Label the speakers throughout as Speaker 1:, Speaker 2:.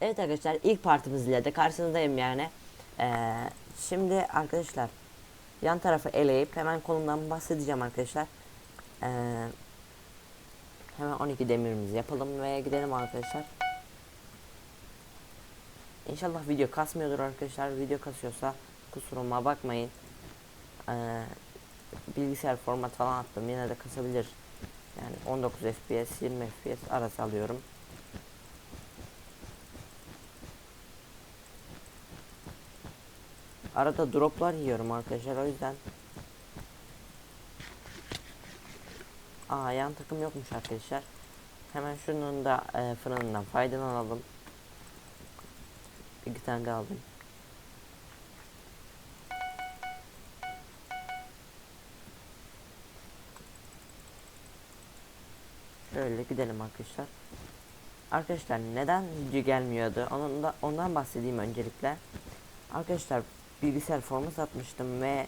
Speaker 1: Evet arkadaşlar ilk partimiz ile de karşınızdayım yani. Ee, şimdi arkadaşlar yan tarafı eleyip hemen konumdan bahsedeceğim arkadaşlar. Ee, hemen 12 demirimizi yapalım ve gidelim arkadaşlar. İnşallah video kasmıyordur arkadaşlar. Video kasıyorsa kusuruma bakmayın. Ee, bilgisayar format falan attım yine de kasabilir. Yani 19 FPS 20 FPS arası alıyorum. Arada droplar yiyorum arkadaşlar o yüzden. Aa yan takım yokmuş arkadaşlar. Hemen şunun da e, fırınından faydalanalım. Bir tane daha aldım. Şöyle gidelim arkadaşlar. Arkadaşlar neden video gelmiyordu? Onun da ondan bahsedeyim öncelikle. Arkadaşlar bilgisayar formu satmıştım ve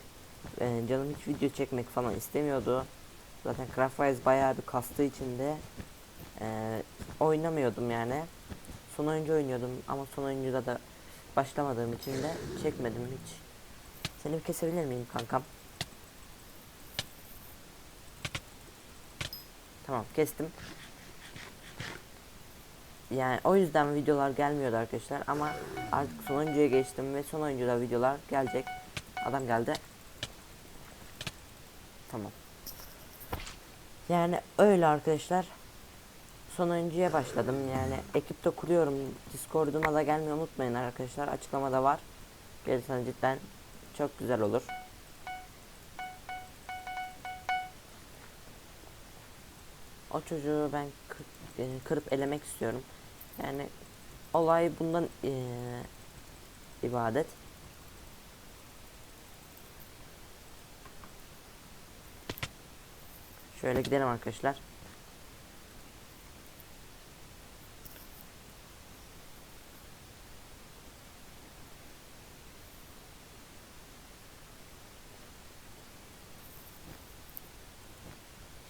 Speaker 1: e, canım hiç video çekmek falan istemiyordu. Zaten Craftwise bayağı bir kastığı için de e, oynamıyordum yani. Son oyuncu oynuyordum ama son oyuncuda da başlamadığım için de çekmedim hiç. Seni bir kesebilir miyim kankam? Tamam kestim. Yani o yüzden videolar gelmiyordu arkadaşlar ama artık son oyuncuya geçtim ve son oyuncuda videolar gelecek. Adam geldi. Tamam. Yani öyle arkadaşlar. Son oyuncuya başladım. Yani ekipte kuruyorum. Discord'uma da gelmeyi unutmayın arkadaşlar. Açıklamada var. Gelirseniz cidden çok güzel olur. O çocuğu ben kır, kırıp elemek istiyorum. Yani olay bundan e, ibadet. Şöyle gidelim arkadaşlar.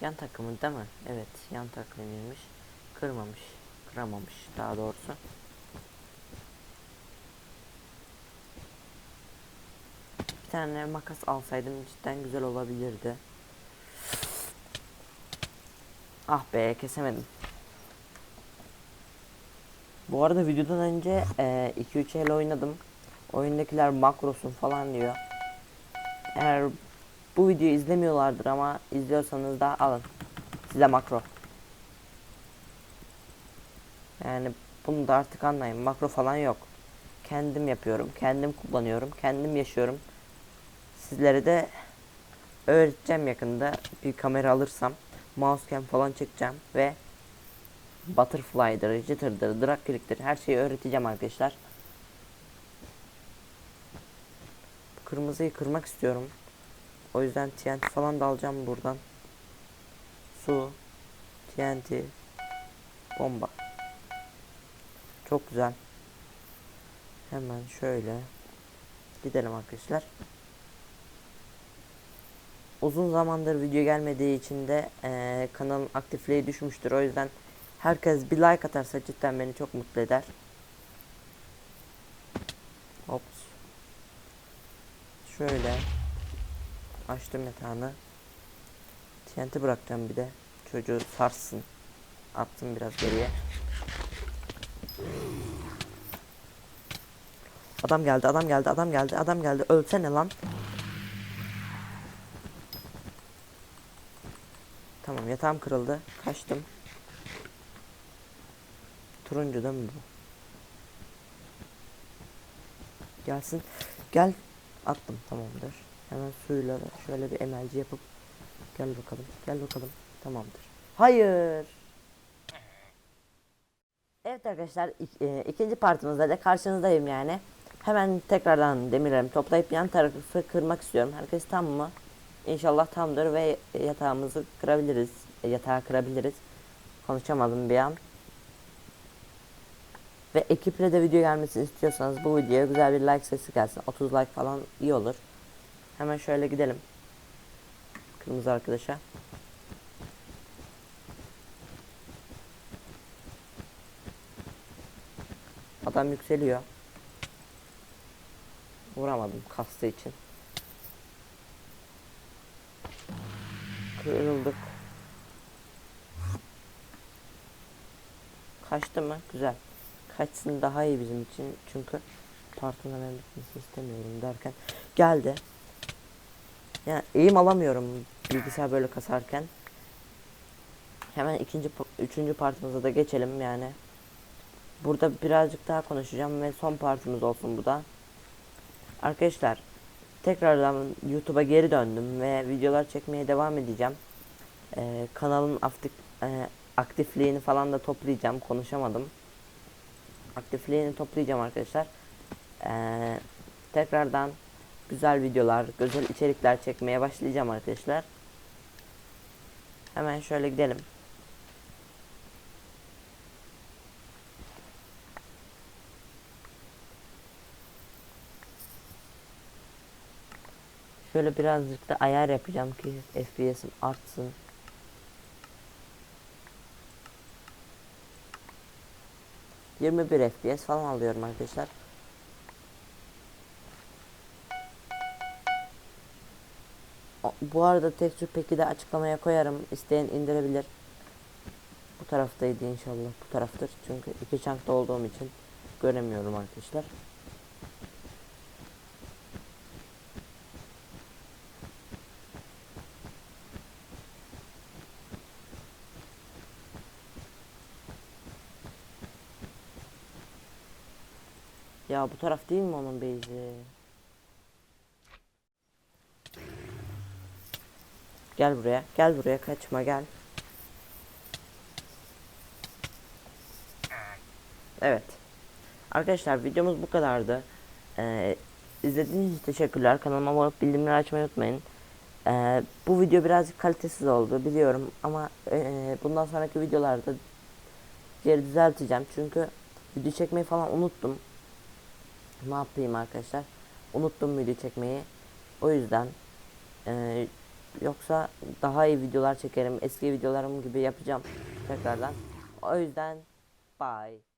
Speaker 1: Yan takımı değil mi? Evet, yan takımıymış. Kırmamış, kıramamış daha doğrusu. Bir tane makas alsaydım cidden güzel olabilirdi. Ah be kesemedim. Bu arada videodan önce 2-3 el oynadım. Oyundakiler makrosun falan diyor. Eğer bu videoyu izlemiyorlardır ama izliyorsanız da alın. Size makro. Yani bunu da artık anlayın. Makro falan yok. Kendim yapıyorum. Kendim kullanıyorum. Kendim yaşıyorum. Sizlere de öğreteceğim yakında. Bir kamera alırsam mouse cam falan çekeceğim ve butterfly'dır, jitter'dır, drag click'tir her şeyi öğreteceğim arkadaşlar. Kırmızıyı kırmak istiyorum. O yüzden TNT falan da alacağım buradan. Su, TNT, bomba. Çok güzel. Hemen şöyle gidelim arkadaşlar. Uzun zamandır video gelmediği için de e, kanalın aktifliği düşmüştür. O yüzden herkes bir like atarsa cidden beni çok mutlu eder. Hop. Şöyle açtım yatağını. TNT bırakacağım bir de. Çocuğu sarsın. Attım biraz geriye. Adam geldi, adam geldi, adam geldi, adam geldi. Ölsene lan. Tamam yatağım kırıldı. Kaçtım. Turuncu değil mi bu? Gelsin. Gel. Attım tamamdır. Hemen suyla da şöyle bir emelci yapıp gel bakalım. Gel bakalım. Tamamdır. Hayır. Evet arkadaşlar ik- e, ikinci partimizde de karşınızdayım yani. Hemen tekrardan demirlerimi toplayıp yan tarafı kırmak istiyorum. Herkes tam mı? İnşallah tamdır ve yatağımızı kırabiliriz. E, Yatağı kırabiliriz. Konuşamadım bir an. Ve ekiple de video gelmesini istiyorsanız bu videoya güzel bir like sesi gelsin. 30 like falan iyi olur. Hemen şöyle gidelim. Kırmızı arkadaşa. Adam yükseliyor. Vuramadım kastı için. Kırıldık. Kaçtı mı? Güzel. Kaçsın daha iyi bizim için. Çünkü partın hemen bitmesini istemiyorum derken geldi. Yani eğim alamıyorum bilgisayar böyle kasarken. Hemen ikinci, üçüncü partımıza da geçelim yani. Burada birazcık daha konuşacağım ve son partimiz olsun bu da. Arkadaşlar tekrardan YouTube'a geri döndüm ve videolar çekmeye devam edeceğim. Ee, kanalın aktif, e, aktifliğini falan da toplayacağım. Konuşamadım. Aktifliğini toplayacağım arkadaşlar. Ee, tekrardan güzel videolar, güzel içerikler çekmeye başlayacağım arkadaşlar. Hemen şöyle gidelim. Şöyle birazcık da ayar yapacağım ki FPS'im artsın. Yirmi bir FPS falan alıyorum arkadaşlar. Bu arada texture pack'i de açıklamaya koyarım. İsteyen indirebilir. Bu taraftaydı inşallah. Bu taraftır. Çünkü iki çankta olduğum için göremiyorum arkadaşlar. Ya bu taraf değil mi onun base'i? Gel buraya. Gel buraya. Kaçma gel. Evet. Arkadaşlar videomuz bu kadardı. Ee, izlediğiniz için teşekkürler. Kanalıma abone olup bildirimleri açmayı unutmayın. Ee, bu video birazcık kalitesiz oldu biliyorum ama e, bundan sonraki videolarda geri düzelteceğim çünkü video çekmeyi falan unuttum. Ne yapayım arkadaşlar? Unuttum video çekmeyi. O yüzden e, yoksa daha iyi videolar çekerim. Eski videolarım gibi yapacağım tekrardan. O yüzden bye.